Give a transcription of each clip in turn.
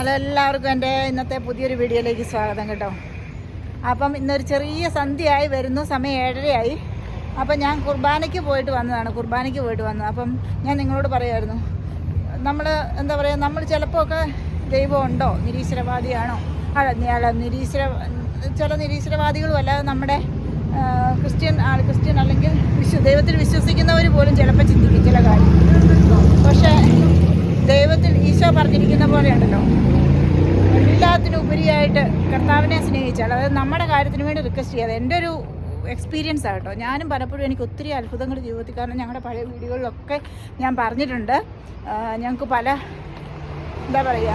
Hello എല്ലാവർക്കും എന്റെ ഇന്നത്തെ പുതിയൊരു വീഡിയോയിലേക്ക് സ്വാഗതം കേട്ടോ. അപ്പം ഇന്നൊരു ചെറിയ സന്ധ്യയായി വരുന്നു സമയം ഏഴരയായി. അപ്പം ഞാൻ കുർബാനയ്ക്ക് പോയിട്ട് വന്നതാണ് കുർബാനയ്ക്ക് പോയിട്ട് വന്നത് അപ്പം ഞാൻ നിങ്ങളോട് പറയുമായിരുന്നു നമ്മൾ എന്താ പറയുക നമ്മൾ ചിലപ്പോൾ ഒക്കെ ദൈവം ഉണ്ടോ നിരീശ്വരവാദിയാണോ അല്ല നിരീശ്വര ചില നിരീശ്വരവാദികളും അല്ലാതെ നമ്മുടെ ക്രിസ്ത്യൻ ആൾ ക്രിസ്ത്യൻ അല്ലെങ്കിൽ വിശ്വ ദൈവത്തിൽ വിശ്വസിക്കുന്നവർ പോലും ചിലപ്പോൾ ചിന്തിക്കും ചില കാര്യം ഈശോ പറഞ്ഞിരിക്കുന്ന പോലെയുണ്ടല്ലോ എല്ലാത്തിനും ഉപരിയായിട്ട് കർത്താവിനെ സ്നേഹിച്ചാൽ അതായത് നമ്മുടെ കാര്യത്തിന് വേണ്ടി റിക്വസ്റ്റ് ചെയ്യാതെ എന്റെ ഒരു എക്സ്പീരിയൻസ് ആട്ടോ ഞാനും പലപ്പോഴും എനിക്ക് ഒത്തിരി അത്ഭുതങ്ങൾ ജീവിതത്തിൽ കാരണം ഞങ്ങളുടെ പഴയ വീഡിയോകളിലൊക്കെ ഞാൻ പറഞ്ഞിട്ടുണ്ട്. ഞങ്ങൾക്ക് പല എന്താ പറയുക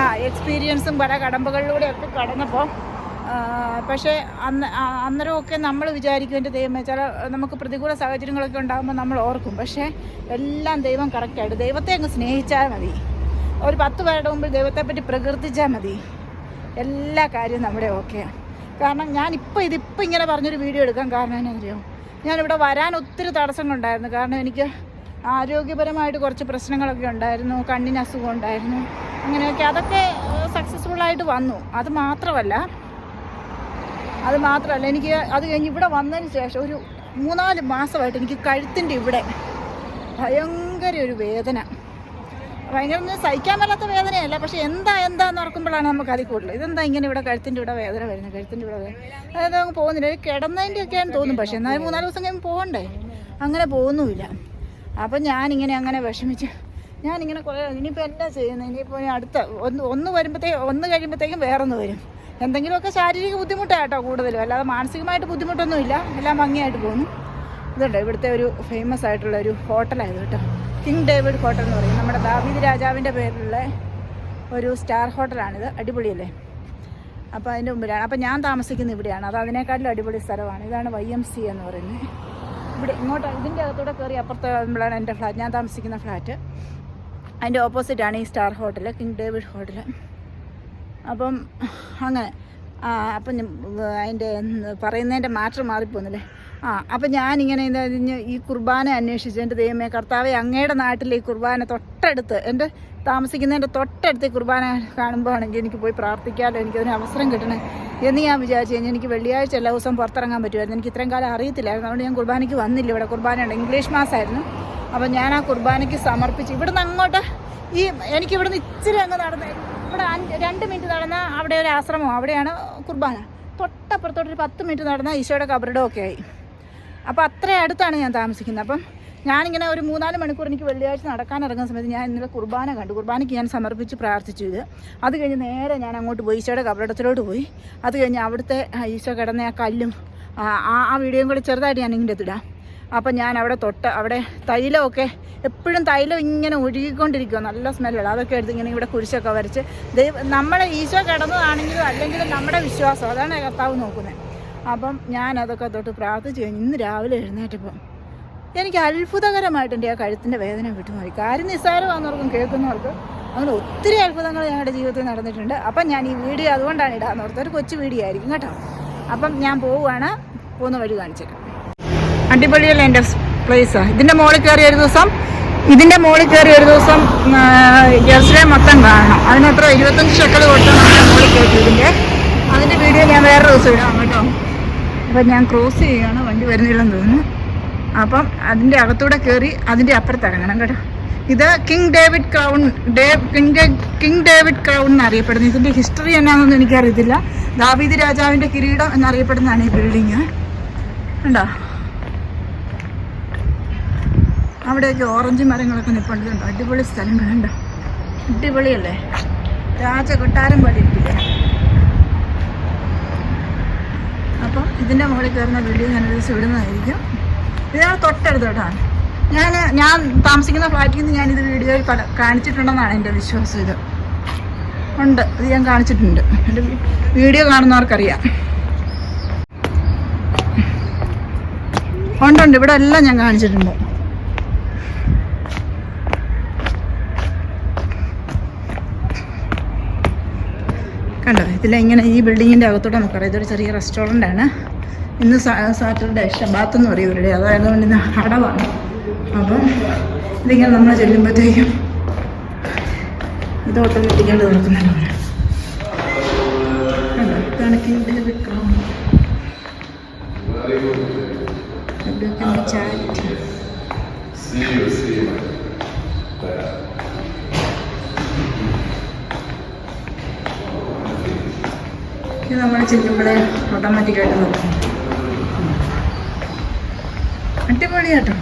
ആ എക്സ്പീരിയൻസും പല കടമ്പകളിലൂടെയൊക്കെ കടന്നപ്പോൾ പക്ഷേ അന്ന് അന്നേരമൊക്കെ നമ്മൾ വിചാരിക്കും എന്റെ ദൈവമേ ചില നമുക്ക് പ്രതികൂല സാഹചര്യങ്ങളൊക്കെ ഉണ്ടാകുമ്പോൾ നമ്മൾ ഓർക്കും. പക്ഷേ എല്ലാം ദൈവം കറക്റ്റായിട്ട് ദൈവത്തെ അങ്ങ് സ്നേഹിച്ചാൽ മതി. ഒരു പത്ത് പേരുടെ മുമ്പിൽ ദൈവത്തെപ്പറ്റി പ്രകീർത്തിച്ചാൽ മതി. എല്ലാ കാര്യവും നമ്മുടെ ഓക്കെയാണ് കാരണം ഞാനിപ്പോൾ ഇതിപ്പോൾ ഇങ്ങനെ പറഞ്ഞൊരു വീഡിയോ എടുക്കാൻ കാരണം എന്നറിയോ ഞാനിവിടെ വരാൻ ഒത്തിരി തടസ്സങ്ങളുണ്ടായിരുന്നു. കാരണം എനിക്ക് ആരോഗ്യപരമായിട്ട് കുറച്ച് പ്രശ്നങ്ങളൊക്കെ ഉണ്ടായിരുന്നു. കണ്ണിന് അസുഖം ഉണ്ടായിരുന്നു. അങ്ങനെയൊക്കെ അതൊക്കെ സക്സസ്ഫുള്ളായിട്ട് വന്നു. അത് മാത്രമല്ല അത് മാത്രമല്ല എനിക്ക് അത് കഴിഞ്ഞ് ഇവിടെ വന്നതിന് ശേഷം ഒരു മൂന്നാൽ മാസമായിട്ട് എനിക്ക് കഴുത്തിന്റെ ഇവിടെ ഭയങ്കര ഒരു വേദന. ഭയങ്കര സഹിക്കാൻ മേലാത്ത വേദനയല്ല. പക്ഷെ എന്താ എന്താന്ന് ഓർക്കുമ്പോഴാണ് നമുക്ക് അതിൽ കൂടുതൽ. ഇതെന്താ ഇങ്ങനെ ഇവിടെ കഴുത്തിന്റെ ഇവിടെ വേദന വരുന്നത്? കഴുത്തിന്റെ ഇവിടെ വേദന. അതായത് അങ്ങ് പോകുന്നില്ല. കിടന്നതിന്റെ ഒക്കെയാണ് തോന്നും. പക്ഷെ എന്നാലും മൂന്നാൽ ദിവസം കഴിയുമ്പോൾ പോകണ്ടേ? അങ്ങനെ പോകുന്നുമില്ല. അപ്പം ഞാനിങ്ങനെ അങ്ങനെ വിഷമിച്ച് ഞാനിങ്ങനെ കുറേ ഇനിയിപ്പോൾ എന്താ ചെയ്യുന്നത്? ഇനിയിപ്പോൾ ഇനി അടുത്ത ഒന്ന് ഒന്ന് വരുമ്പോഴത്തേക്കും ഒന്ന് കഴിയുമ്പോഴത്തേക്കും വേറൊന്ന് വരും. എന്തെങ്കിലുമൊക്കെ ശാരീരിക ബുദ്ധിമുട്ടാട്ടോ കൂടുതലും. അല്ലാതെ മാനസികമായിട്ട് ബുദ്ധിമുട്ടൊന്നുമില്ല. എല്ലാം ഭംഗിയായിട്ട് പോകുന്നു. ഇതുണ്ട്. ഇവിടുത്തെ ഒരു ഫേമസ് ആയിട്ടുള്ള ഒരു ഹോട്ടലായത് കേട്ടോ. കിങ് ഡേവിഡ് ഹോട്ടൽ എന്ന് പറയും. നമ്മുടെ ദാവീദ് രാജാവിന്റെ പേരിലുള്ള ഒരു സ്റ്റാർ ഹോട്ടലാണിത് അടിപൊളിയല്ലേ? അപ്പോൾ അതിന്റെ മുമ്പിലാണ്. അപ്പോൾ ഞാൻ താമസിക്കുന്നത് ഇവിടെയാണ്. അത് അതിനേക്കാട്ടിലും അടിപൊളി സ്ഥലമാണ്. ഇതാണ് വൈ എം സി എന്ന് പറയുന്നത്. ഇവിടെ ഇങ്ങോട്ട് ഇതിന്റെ അകത്തൂടെ കയറി അപ്പുറത്ത് വരുമ്പോഴാണ് എന്റെ ഫ്ലാറ്റ് ഞാൻ താമസിക്കുന്ന ഫ്ലാറ്റ് അതിന്റെ ഓപ്പോസിറ്റാണ് ഈ star hotel King David hotel അപ്പം അങ്ങനെ. അപ്പം അതിന്റെ പറയുന്നതിന്റെ മാറ്റർ മാറിപ്പോന്നല്ലേ ആ അപ്പം ഞാനിങ്ങനെ ഈ കുർബാന അന്വേഷിച്ച് എന്റെ ദൈവമേ കർത്താവെ അങ്ങയുടെ നാട്ടിലെ ഈ കുർബാന തൊട്ടടുത്ത് എന്റെ താമസിക്കുന്നതിന്റെ തൊട്ടടുത്ത് ഈ കുർബാന കാണുമ്പോൾ ആണെങ്കിൽ എനിക്ക് പോയി പ്രാർത്ഥിക്കാമല്ലോ എനിക്കതിന് അവസരം കിട്ടണേ എന്ന് ഞാൻ വിചാരിച്ചു കഴിഞ്ഞാൽ എനിക്ക് വെള്ളിയാഴ്ച എല്ലാ ദിവസവും പുറത്തിറങ്ങാൻ പറ്റുമായിരുന്നു. എനിക്ക് ഇത്രയും കാലം അറിയത്തില്ലായിരുന്നു അതുകൊണ്ട് ഞാൻ കുർബാനയ്ക്ക് വന്നില്ല. ഇവിടെ കുർബാനയുണ്ട് ഇംഗ്ലീഷ് മാസമായിരുന്നു. അപ്പം ഞാൻ ആ കുർബാനയ്ക്ക് സമർപ്പിച്ച് ഇവിടുന്ന് അങ്ങോട്ട് ഈ എനിക്ക് ഇവിടുന്ന് ഇച്ചിരി അങ്ങ് നടന്ന് ഇവിടെ രണ്ട് മിനിറ്റ് നടന്ന അവിടെ ഒരു ആശ്രമം അവിടെയാണ് കുർബാന. തൊട്ടപ്പുറത്തോട്ട് ഒരു പത്ത് മിനിറ്റ് നടന്ന ഈശോയുടെ കബറിടമൊക്കെ ആയി. അപ്പോൾ അത്ര അടുത്താണ് ഞാൻ താമസിക്കുന്നത്. അപ്പം ഞാനിങ്ങനെ ഒരു മൂന്നാൽ മണിക്കൂർ എനിക്ക് വെള്ളിയാഴ്ച നടക്കാൻ ഇറങ്ങുന്ന സമയത്ത് ഞാൻ ഇന്നലെ കുർബാന കണ്ടു. കുർബാനയ്ക്ക് ഞാൻ സമർപ്പിച്ച് പ്രാർത്ഥിച്ചു ഇത്. അത് കഴിഞ്ഞ് നേരെ ഞാൻ അങ്ങോട്ട് പോയി ഈശോയുടെ കബറിടത്തിലോട്ട് പോയി. അത് കഴിഞ്ഞ് അവിടുത്തെ ഈശോ കിടന്ന ആ കല്ലും ആ ആ- വീഡിയോയും കൂടി ചെറുതായിട്ട് ഞാൻ ഇങ്ങനെ എത്തിടാം അപ്പം ഞാൻ അവിടെ തൊട്ട് അവിടെ തൈലമൊക്കെ എപ്പോഴും തൈലം ഇങ്ങനെ ഒഴുകിക്കൊണ്ടിരിക്കുക നല്ല സ്മെല്ലാണ് അതൊക്കെ എടുത്ത് ഇങ്ങനെ ഇവിടെ കുരിശൊക്കെ വരച്ച് ദൈവം നമ്മളെ ഈശോ കിടന്നതാണെങ്കിലും അല്ലെങ്കിലും നമ്മുടെ വിശ്വാസം. അതാണ് കർത്താവ് നോക്കുന്നത്. അപ്പം ഞാൻ അതൊക്കെ തൊട്ട് പ്രാർത്ഥിച്ച് കഴിഞ്ഞ് ഇന്ന് രാവിലെ എഴുന്നേറ്റപ്പം എനിക്ക് അത്ഭുതകരമായിട്ട് എന്റെ ആ കഴുത്തിന്റെ വേദന വിട്ടുമാറി. കാര്യം നിസ്സാരമാണെന്നവർക്കും കേൾക്കുന്നവർക്ക് അങ്ങനെ ഒത്തിരി അത്ഭുതങ്ങൾ ഞങ്ങളുടെ ജീവിതത്തിൽ നടന്നിട്ടുണ്ട്. അപ്പം ഞാൻ ഈ വീഡിയോ അതുകൊണ്ടാണ് ഇടാന്ന് ഓർത്തത് ഒരു കൊച്ചു വീഡിയോ ആയിരിക്കും കേട്ടോ. അപ്പം ഞാൻ പോവുകയാണ്. പോകുന്ന വഴി കാണിച്ചേക്കാം. അടിപൊളിയല്ല എന്റെ പ്ലേസാണ് ഇതിന്റെ മുകളിൽ കയറി ഒരു ദിവസം ഇതിന്റെ മുകളിൽ കയറി ഒരു ദിവസം ജെറുസലേം മൊത്തം കാണണം. അതിനത്ര ഇരുപത്തഞ്ച് ഷെക്കൽ കൊടുത്ത് മുകളിൽ കയറ്റി ഇതിന്റെ. അതിന്റെ വീഡിയോ ഞാൻ വേറെ ദിവസം ഇടാം കേട്ടോ. അപ്പം ഞാൻ ക്രോസ് ചെയ്യുകയാണ് വണ്ടി വരുന്നില്ലെന്ന് തോന്നുന്നു. അപ്പം അതിന്റെ അകത്തൂടെ കയറി അതിന്റെ അപ്പുറത്ത് ഇറങ്ങണം കേട്ടോ. ഇത് King David crown day King day- King David crown എന്നറിയപ്പെടുന്നത്. ഇതിന്റെ ഹിസ്റ്ററി എന്നാണെന്നൊന്നും എനിക്കറിയത്തില്ല. ദാവീദ് രാജാവിന്റെ കിരീടം എന്നറിയപ്പെടുന്നതാണ് ഈ ബിൽഡിങ് ഉണ്ടോ അവിടെയൊക്കെ ഓറഞ്ച് മരങ്ങളൊക്കെ നിൽപ്പുണ്ട് അടിപൊളി സ്ഥലങ്ങളുണ്ട് അടിപൊളിയല്ലേ? രാജകൊട്ടാരം പോലെ ഇരിക്കില്ലേ അപ്പം ഇതിന്റെ മുകളിൽ കയറുന്ന വീഡിയോ ഞാൻ ഒരു ദിവസം ഇടുന്നതായിരിക്കും. തൊട്ടടുത്ത് കേട്ടോ. ഞാൻ ഞാൻ താമസിക്കുന്ന ഫ്ലാറ്റിൽ നിന്ന് ഞാനിത് വീഡിയോയിൽ പല കാണിച്ചിട്ടുണ്ടെന്നാണ് എന്റെ വിശ്വാസം ഇത്. ഉണ്ട്. ഇത് ഞാൻ കാണിച്ചിട്ടുണ്ട്. എന്റെ വീഡിയോ കാണുന്നവർക്കറിയാം. ഉണ്ടുണ്ട് ഇവിടെ എല്ലാം ഞാൻ കാണിച്ചിട്ടുണ്ട്. കണ്ടോ? ഇതിൽ ഇങ്ങനെ ഈ ബിൽഡിങ്ങിന്റെ അകത്തോടെ നമുക്കറിയാം. ഇതൊരു ചെറിയ റെസ്റ്റോറന്റ് ആണ്. ഇന്ന് സാറ്റർഡേ ഷബാത്ത് എന്ന് പറയും ഇവരുടെ. അതായതുകൊണ്ട് ഇന്ന് അടവാണ് അപ്പം ഇതിങ്ങനെ നമ്മൾ ചെല്ലുമ്പോഴത്തേക്കും ഇത് ഓട്ടോമാറ്റിക്കായിട്ട് കണ്ടോ? കിങ്ങിന്റെ വിക്രം. ഇതൊക്കെ ചാറ്റ് നമ്മൾ ചെല്ലുമ്പോഴേ ഓട്ടോമാറ്റിക്കായിട്ട് നോക്കും. അടിപൊളി കേട്ടോ.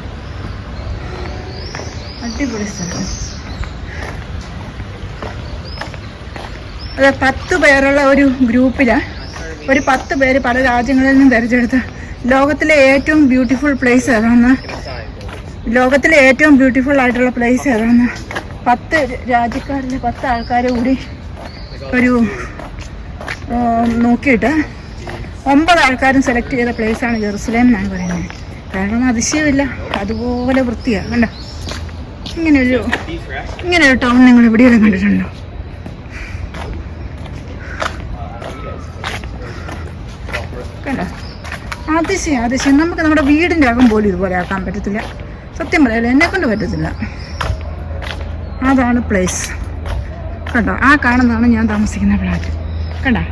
അടിപൊളി സ്ഥലം. അതെ പത്ത് പേരുള്ള ഒരു ഗ്രൂപ്പിലാണ് ഒരു പത്ത് പേര് പല രാജ്യങ്ങളിൽ നിന്നും തിരഞ്ഞെടുത്ത് ലോകത്തിലെ ഏറ്റവും ബ്യൂട്ടിഫുൾ പ്ലേസ് ഏതാണെന്ന്? ലോകത്തിലെ ഏറ്റവും ബ്യൂട്ടിഫുൾ ആയിട്ടുള്ള പ്ലേസ് ഏതാണെന്ന്? പത്ത് രാജ്യക്കാരിലെ പത്ത് ആൾക്കാർ കൂടി ഒരു നോക്കിയിട്ട് ഒമ്പത് ആൾക്കാരും സെലക്ട് ചെയ്ത പ്ലേസാണ് ജെറുസലേം എന്നാണ് പറയുന്നത്. കാരണം അതിശയമില്ല. അതുപോലെ വൃത്തിയാണ് കണ്ടോ? ഇങ്ങനെയൊരു ഒരു ഇങ്ങനെ ഒരു ടൗൺ നിങ്ങൾ എവിടെയെങ്കിലും കണ്ടിട്ടുണ്ടോ? കണ്ടോ? അതിശയം അതിശയം. നമുക്ക് നമ്മുടെ വീടിന്റെ അകം പോലും ഇതുപോലെ ആക്കാൻ പറ്റത്തില്ല. സത്യം പറയാലോ എന്നെ കൊണ്ട് പറ്റത്തില്ല. അതാണ് പ്ലേസ് കണ്ടോ? ആ കാണുന്നതാണ് ഞാൻ താമസിക്കുന്ന ഫ്ലാറ്റ് കണ്ടോ?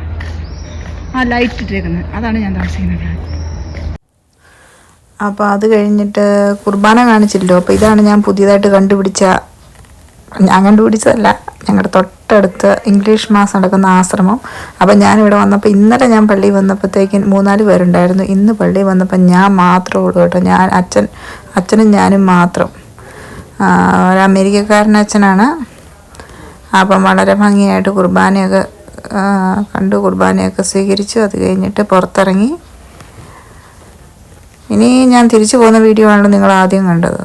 ആ ലൈറ്റ് ഇട്ടേക്കുന്നത് അതാണ് ഞാൻ താമസിക്കുന്നത് അപ്പോൾ അത് കഴിഞ്ഞിട്ട് കുർബാന കാണിച്ചില്ലോ. അപ്പോൾ ഇതാണ് ഞാൻ പുതിയതായിട്ട് കണ്ടുപിടിച്ച ഞാൻ കണ്ടുപിടിച്ചതല്ല ഞങ്ങളുടെ തൊട്ടടുത്ത് ഇംഗ്ലീഷ് മാസം നടക്കുന്ന ആശ്രമം. അപ്പം ഞാനിവിടെ വന്നപ്പോൾ ഇന്നലെ ഞാൻ പള്ളി വന്നപ്പോഴത്തേക്കും മൂന്നാൽ പേരുണ്ടായിരുന്നു. ഇന്ന് പള്ളി വന്നപ്പോൾ ഞാൻ മാത്രമേ ഉള്ളൂ കേട്ടോ. ഞാൻ അച്ഛൻ അച്ഛനും ഞാനും മാത്രം. ഒരു അമേരിക്കക്കാരൻ അച്ഛനാണ്. അപ്പം വളരെ ഭംഗിയായിട്ട് കുർബാനയൊക്കെ കണ്ടു കുർബാനയൊക്കെ സ്വീകരിച്ചു. അത് കഴിഞ്ഞിട്ട് പുറത്തിറങ്ങി. ഇനി ഞാൻ തിരിച്ചു പോകുന്ന വീഡിയോ ആണല്ലോ നിങ്ങൾ ആദ്യം കണ്ടത്.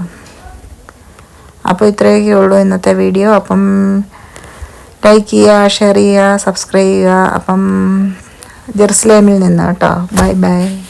അപ്പോൾ ഇത്രയൊക്കെ ഉള്ളൂ ഇന്നത്തെ വീഡിയോ. അപ്പം ലൈക്ക് ചെയ്യുക ഷെയർ ചെയ്യുക സബ്സ്ക്രൈബ് ചെയ്യുക. അപ്പം ജെറുസലേമിൽ നിന്ന് കേട്ടോ. Bye bye.